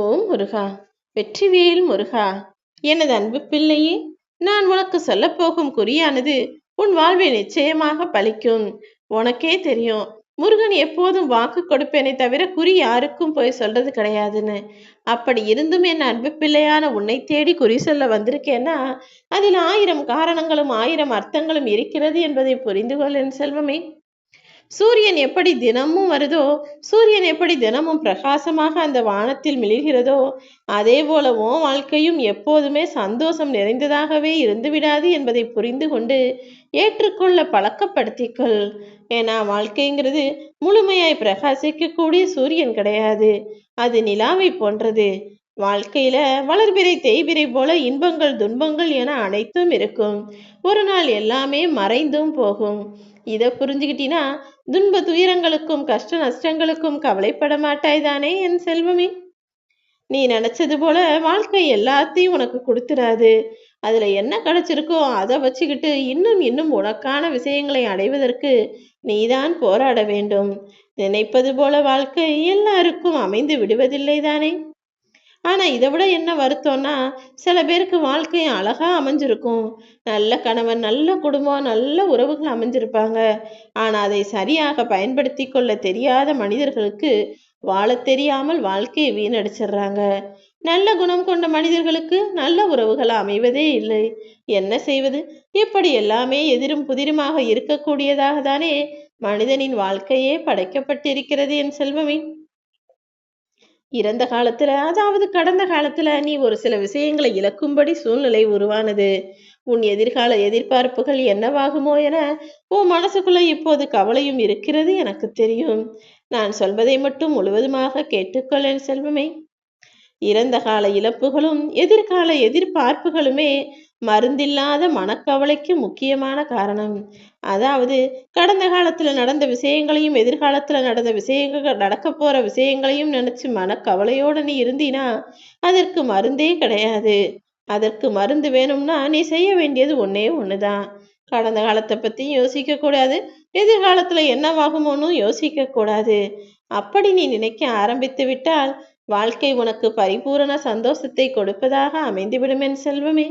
ஓம் முருகா வெற்றிவேல் முருகா எனது அன்பு பிள்ளையே நான் உனக்கு சொல்லப்போகும் குறியானது உன் வாழ்வில் நிச்சயமாக பலிக்கும் உனக்கே தெரியும் முருகன் எப்போதும் வாக்கு கொடுப்பேனே தவிர குறி யாருக்கும் போய் சொல்றது கிடையாதுன்னு. அப்படி இருந்தும் என் அன்பு பிள்ளையான உன்னை தேடி குறி சொல்ல வந்திருக்கேன்னா அதில் ஆயிரம் காரணங்களும் ஆயிரம் அர்த்தங்களும் இருக்கிறது என்பதை புரிந்து கொள் என் செல்வமே. சூரியன் எப்படி தினமும் வருதோ சூரியன் எப்படி தினமும் பிரகாசமாக அந்த வானத்தில் மிளிர்கிறதோ அதே போல உன் வாழ்க்கையும் எப்போதுமே சந்தோஷம் நிறைந்ததாகவே இருந்து விடாது என்பதை புரிந்து கொண்டு ஏற்றுக்கொள்ள பழக்கப்படுத்திக்கொள். ஏன்னா வாழ்க்கைங்கிறது முழுமையாய் பிரகாசிக்கக்கூடிய சூரியன் கிடையாது. அது நிலாவை போன்றது. வாழ்க்கையில வளர்பிறை தேய்பிறை போல இன்பங்கள் துன்பங்கள் என அனைத்தும் இருக்கும். ஒரு நாள் எல்லாமே மறைந்தும் போகும். இதை புரிஞ்சுக்கிட்டீனா துன்ப துயரங்களுக்கும் கஷ்ட நஷ்டங்களுக்கும் கவலைப்பட மாட்டாய் தானே என் செல்வமே. நீ நினைச்சது போல வாழ்க்கை எல்லாத்தையும் உனக்கு கொடுத்துடாது அதுல என்ன கிடைச்சிருக்கோ அதை வச்சுக்கிட்டு இன்னும் இன்னும் உனக்கான விஷயங்களை அடைவதற்கு நீதான் போராட வேண்டும். நினைப்பது போல வாழ்க்கை எல்லாருக்கும் அமைந்து விடுவதில்லை தானே ஆனால் இதை விட என்ன வருத்தம்னா சில பேருக்கு வாழ்க்கையும் அழகாக அமைஞ்சிருக்கும். நல்ல கணவன் நல்ல குடும்பம் நல்ல உறவுகள் அமைஞ்சிருப்பாங்க. ஆனால் அதை சரியாக பயன்படுத்தி கொள்ள தெரியாத மனிதர்களுக்கு வாழ தெரியாமல் வாழ்க்கையை வீணடிச்சிடுறாங்க. நல்ல குணம் கொண்ட மனிதர்களுக்கு நல்ல உறவுகள் அமைவதே இல்லை. என்ன செய்வது? இப்படி எல்லாமே எதிரும் புதிருமாக இருக்கக்கூடியதாக தானே மனிதனின் வாழ்க்கையே படைக்கப்பட்டிருக்கிறது என் செல்வமே. இறந்த காலத்துல அதாவது கடந்த காலத்துல நீ ஒரு சில விஷயங்களை இழக்கும்படி சூழ்நிலை உருவானது. உன் எதிர்கால எதிர்பார்ப்புகள் என்னவாகுமோ என உன் மனசுக்குள்ள இப்போது கவலையும் இருக்கிறது எனக்கு தெரியும். நான் சொல்வதை மட்டும் முழுவதுமாக கேட்டுக்கொள்ளேன் செல்வமே. இறந்த கால இழப்புகளும் எதிர்கால எதிர்பார்ப்புகளுமே மருந்தில்லாத மனக்கவலைக்கு முக்கியமான காரணம். அதாவது கடந்த காலத்துல நடந்த விஷயங்களையும் எதிர்காலத்துல நடந்த விஷயங்கள் நடக்க போற விஷயங்களையும் நினைச்சு மனக்கவலையோடு நீ இருந்தினா அதற்கு மருந்தே கிடையாது. அதற்கு மருந்து வேணும்னா நீ செய்ய வேண்டியது ஒன்னே ஒண்ணுதான். கடந்த காலத்தை பத்தி யோசிக்க கூடாது. எதிர்காலத்துல என்னவாகுமோன்னு யோசிக்க கூடாது. அப்படி நீ நினைக்க ஆரம்பித்து விட்டால் வாழ்க்கை உனக்கு பரிபூரண சந்தோஷத்தை கொடுப்பதாக அமைந்துவிடும் என் செல்வமே.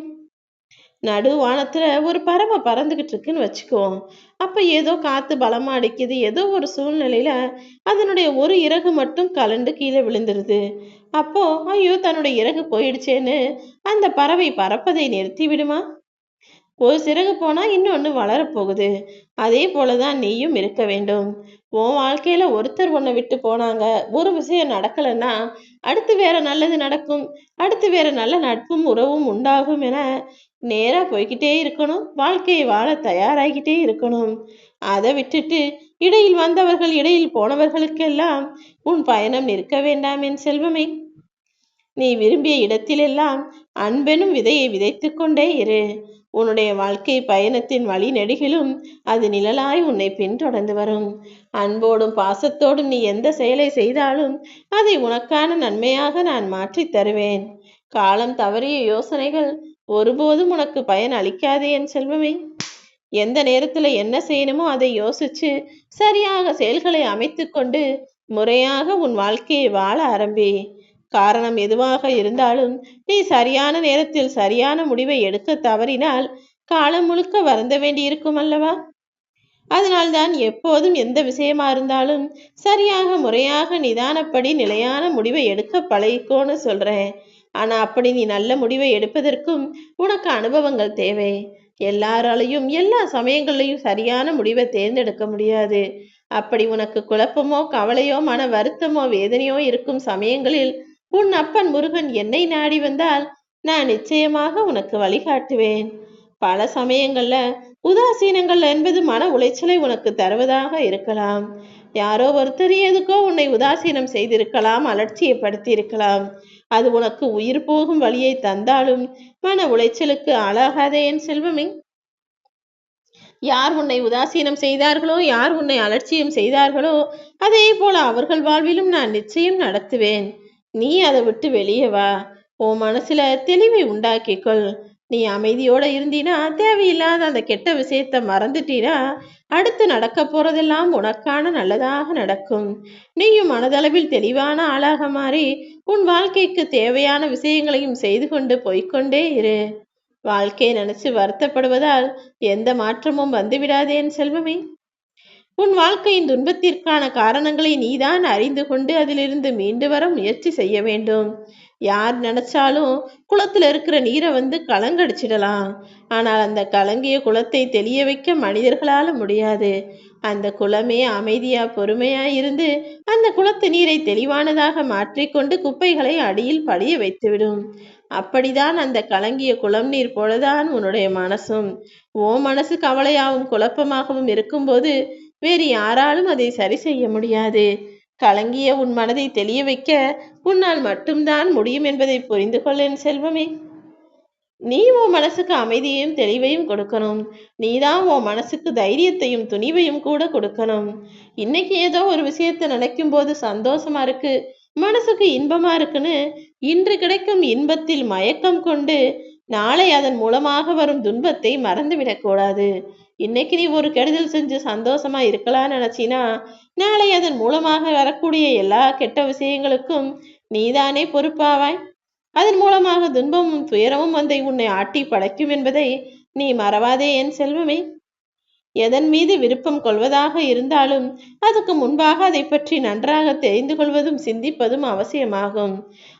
நடு வானத்துல ஒரு பறவை பறந்துகிட்டு இருக்குன்னு வச்சுக்குவோம். அப்ப ஏதோ காத்து பலமா அடிக்குது. ஏதோ ஒரு சூழ்நிலையில அதனுடைய ஒரு இறகு மட்டும் கலண்டு கீழே விழுந்துருது. அப்போ ஐயோ தன்னுடைய இறகு போயிடுச்சேன்னு அந்த பறவை பறப்பதை நிறுத்தி விடுமா ஒரு சிறகு போனா இன்னொன்னு வளரப்போகுது அதே போலதான் நீயும் இருக்க வேண்டும். உன் வாழ்க்கையில ஒருத்தர் உன்னை விட்டு போனாங்க. ஒரு விஷயம் நடக்கலைன்னா அடுத்து வேற நல்லது நடக்கும். அடுத்து வேற நல்ல நட்பும் உறவும் உண்டாகும் என நேரா போய்கிட்டே இருக்கணும். வாழ்க்கையை வாழ தயாராகிட்டே இருக்கணும். அதை விட்டுட்டு இடையில் வந்தவர்கள் இடையில் போனவர்களுக்கெல்லாம் உன் பயணம் நிற்க வேண்டாம் என் செல்வமே. நீ விரும்பிய இடத்திலெல்லாம் அன்பெனும் விதையை விதைத்து கொண்டே இரு. உன்னுடைய வாழ்க்கை பயணத்தின் வழி நெடுகிலும் அது நிழலாய் உன்னை பின்தொடர்ந்து வரும். அன்போடும் பாசத்தோடும் நீ எந்த செயலை செய்தாலும் அதை உனக்கான நன்மையாக நான் மாற்றித் தருவேன். காலம் தவறிய யோசனைகள் ஒருபோதும் உனக்கு பயன் அளிக்காதே என் செல்வமே. எந்த நேரத்துல என்ன செய்யணுமோ அதை யோசிச்சு சரியாக செயல்களை அமைத்து கொண்டு முறையாக உன் வாழ்க்கையை வாழ ஆரம்பி. காரணம் எதுவாக இருந்தாலும் நீ சரியான நேரத்தில் சரியான முடிவை எடுக்க தவறினால் காலம் முழுக்க வருந்த வேண்டியிருக்கும் அல்லவா? அதனால்தான் எப்போதும் எந்த விஷயமா இருந்தாலும் சரியாக முறையாக நிதானப்படி நிலையான முடிவை எடுக்க பழகிக்கோன்னு சொல்றேன். ஆனா அப்படி நீ நல்ல முடிவை எடுப்பதற்கும் உனக்கு அனுபவங்கள் தேவை. எல்லாராலையும் எல்லா சமயங்களையும் சரியான முடிவை தேர்ந்தெடுக்க முடியாது. அப்படி உனக்கு குழப்பமோ கவலையோ மன வருத்தமோ வேதனையோ இருக்கும் சமயங்களில் உன் அப்பன் முருகன் என்னை நாடி வந்தால் நான் நிச்சயமாக உனக்கு வழிகாட்டுவேன். பல சமயங்கள்ல உதாசீனங்கள் என்பது மன உளைச்சலை உனக்கு தருவதாக இருக்கலாம். யாரோ ஒருத்தர் எதுக்கோ உன்னை உதாசீனம் செய்திருக்கலாம் அலட்சியப்படுத்தி இருக்கலாம் அது உனக்கு உயிர் போகும் வழியை தந்தாலும் மன உளைச்சலுக்கு ஆளாகாதே என் செல்வமே. யார் உன்னை உதாசீனம் செய்தார்களோ யார் உன்னை அலட்சியம் செய்தார்களோ அதே போல அவர்கள் வாழ்விலும் நான் நிச்சயம் நடத்துவேன். நீ அதை விட்டு வெளியே வா. உன் மனசுல தெளிவை உண்டாக்கிக்கொள். நீ அமைதியோட இருந்தீனா தேவையில்லாத அந்த கெட்ட விஷயத்த மறந்துட்டீனா அடுத்து நடக்க போறதெல்லாம் உனக்கான நல்லதாக நடக்கும். நீயும் மனதளவில் தெளிவான ஆளாக மாறி உன் வாழ்க்கைக்கு தேவையான விஷயங்களையும் செய்து கொண்டு போய்க்கொண்டே இரு. வாழ்க்கையை நினைச்சு வருத்தப்படுவதால் எந்த மாற்றமும் வந்துவிடாதேன் செல்வமே. உன் வாழ்க்கையின் துன்பத்திற்கான காரணங்களை நீதான் அறிந்து கொண்டு அதிலிருந்து மீண்டு வர முயற்சி செய்ய வேண்டும். யார் நினைச்சாலும் குளத்துல இருக்கிற நீரை வந்து கலங்கடிச்சிடலாம். ஆனால் அந்த கலங்கிய குளத்தை தெளிய வைக்க மனிதர்களால முடியாது. அந்த குளமே அமைதியா பொறுமையா இருந்து அந்த குளத்து நீரை தெளிவானதாக மாற்றிக்கொண்டு குப்பைகளை அடியில் படிய வைத்துவிடும். அப்படிதான் அந்த கலங்கிய குளம் நீர் போலதான் உன்னுடைய மனசும். ஓ மனசு கவலையாகவும் குழப்பமாகவும் இருக்கும்போது வேறு யாராலும் அதை சரி செய்ய முடியாது. கலங்கிய உன் மனதை தெளிய வைக்க உன்னால் மட்டும்தான் முடியும் என்பதை புரிந்து கொள்ளேன் செல்வமே. நீ உன் மனசுக்கு அமைதியையும் தெளிவையும் கொடுக்கணும். நீதான் உன் மனசுக்கு தைரியத்தையும் துணிவையும் கூட கொடுக்கணும். இன்னைக்கு ஏதோ ஒரு விஷயத்தை நினைக்கும் போது சந்தோஷமா இருக்கு மனசுக்கு இன்பமா இருக்குன்னு இன்று கிடைக்கும் இன்பத்தில் மயக்கம் கொண்டு நாளை அதன் மூலமாக வரும் துன்பத்தை மறந்துவிடக்கூடாது. இன்னைக்கு நீ ஒரு கெடுதல் செஞ்சு சந்தோஷமா இருக்கலாம்னு நினைச்சினா நாளை அதன் மூலமாக வரக்கூடிய எல்லா கெட்ட விஷயங்களுக்கும் நீதானே பொறுப்பாவாய்? அதன் மூலமாக துன்பமும் துயரமும் வந்தை உன்னை ஆட்டி படைக்கும் என்பதை நீ மறவாதே என் செல்வமே. எதன் மீது விருப்பம் கொள்வதாக இருந்தாலும் அதுக்கு முன்பாக அதை பற்றி நன்றாக தெரிந்து கொள்வதும் சிந்திப்பதும் அவசியமாகும்.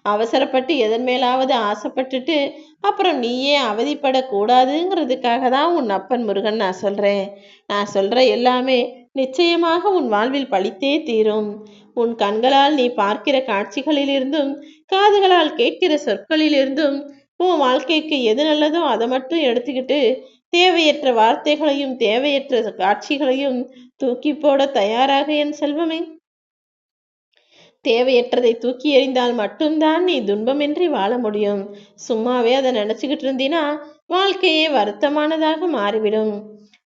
அவசரப்பட்டு எதன் மேலாவது ஆசைப்பட்டுட்டு அப்புறம் நீயே அவதிப்படக்கூடாதுங்கிறதுக்காக தான் உன் அப்பன் முருகன் நான் சொல்றேன். நான் சொல்ற எல்லாமே நிச்சயமாக உன் வாழ்வில் பழித்தே தீரும். உன் கண்களால் நீ பார்க்கிற காட்சிகளிலிருந்தும் காதுகளால் கேட்கிற சொற்களிலிருந்தும் உன் வாழ்க்கைக்கு எது நல்லதோ அதை மட்டும் எடுத்துக்கிட்டு தேவையற்ற வார்த்தைகளையும் தேவையற்ற காட்சிகளையும் தூக்கி போட தயாராக என் செல்வமே. தேவையற்றதை தூக்கி எறிந்தால் மட்டும்தான் நீ துன்பமின்றி வாழ முடியும். சும்மாவே அதை நினைச்சுக்கிட்டு இருந்தீனா வாழ்க்கையே வருத்தமானதாக மாறிவிடும்.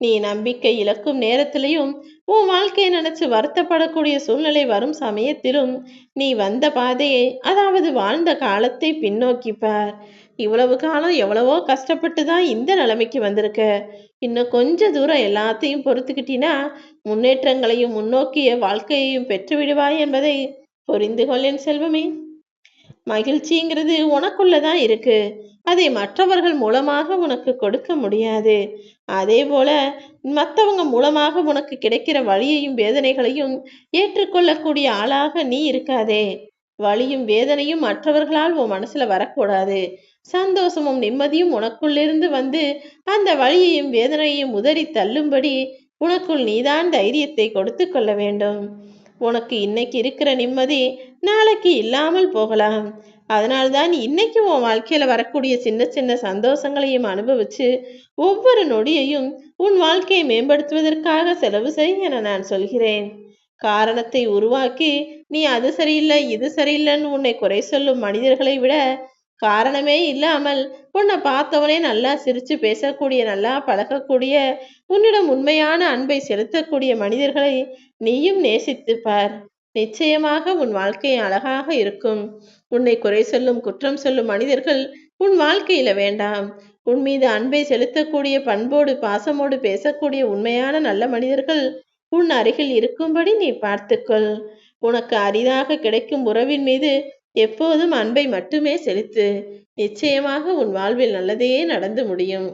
நீ நம்பிக்கை இழக்கும் நேரத்திலையும் உன் வாழ்க்கையை நினைச்சு வருத்தப்படக்கூடிய சூழ்நிலை வரும் சமயத்திலும் நீ வந்த பாதையை அதாவது வாழ்ந்த காலத்தை பின்னோக்கி பார். இவ்வளவு காலம் எவ்வளவோ கஷ்டப்பட்டு தான் இந்த நிலைமைக்கு வந்திருக்க. இன்னும் கொஞ்ச தூரம் எல்லாத்தையும் பொறுத்துக்கிட்டினா முன்னேற்றங்களையும் முன்னோக்கிய வாழ்க்கையையும் பெற்று விடுவாய் என்பதை புரிந்து கொள்ளேன் செல்வமே. மகிழ்ச்சிங்கிறது உனக்குள்ளதான் இருக்கு. அதை மற்றவர்கள் மூலமாக உனக்கு கொடுக்க முடியாது. அதே போல மற்றவங்க மூலமாக உனக்கு கிடைக்கிற வழியையும் வேதனைகளையும் ஏற்றுக்கொள்ளக்கூடிய ஆளாக நீ இருக்காதே. வழியும் வேதனையும் மற்றவர்களால் உன் மனசுல வரக்கூடாது. சந்தோஷமும் நிம்மதியும் உனக்குள்ளிருந்து வந்து அந்த வழியையும் வேதனையையும் உதறி தள்ளும்படி உனக்குள் நீதான் தைரியத்தை கொடுத்து கொள்ள வேண்டும். உனக்கு இன்னைக்கு இருக்கிற நிம்மதி நாளைக்கு இல்லாமல் போகலாம். அதனால்தான் இன்னைக்கு உன் வாழ்க்கையில வரக்கூடிய சின்ன சின்ன சந்தோஷங்களையும் அனுபவிச்சு ஒவ்வொரு நொடியையும் உன் வாழ்க்கையை மேம்படுத்துவதற்காக செலவு செய் என நான் சொல்கிறேன். காரணத்தை உருவாக்கி நீ அது சரியில்லை இது சரியில்லைன்னு உன்னை குறை சொல்லும் மனிதர்களை விட காரணமே இல்லாமல் உன்னை பார்த்தவனே நல்லா சிரிச்சு பேசக்கூடிய நல்லா பழகக்கூடிய உன்னிடம் உண்மையான அன்பை செலுத்தக்கூடிய மனிதர்களை நீயும் நேசித்து பார் நிச்சயமாக உன் வாழ்க்கை அழகாக இருக்கும். உன்னை குறை சொல்லும் குற்றம் சொல்லும் மனிதர்கள் உன் வாழ்க்கையில வேண்டாம். உன் மீது அன்பை செலுத்தக்கூடிய பண்போடு பாசமோடு பேசக்கூடிய உண்மையான நல்ல மனிதர்கள் உன் அருகில் இருக்கும்படி நீ பார்த்துக்கொள். உனக்கு அரிதாக கிடைக்கும் உறவின் மீது எப்போதும் அன்பை மட்டுமே செலுத்து. நிச்சயமாக உன் வாழ்வில் நல்லதே நடந்து முடியும்.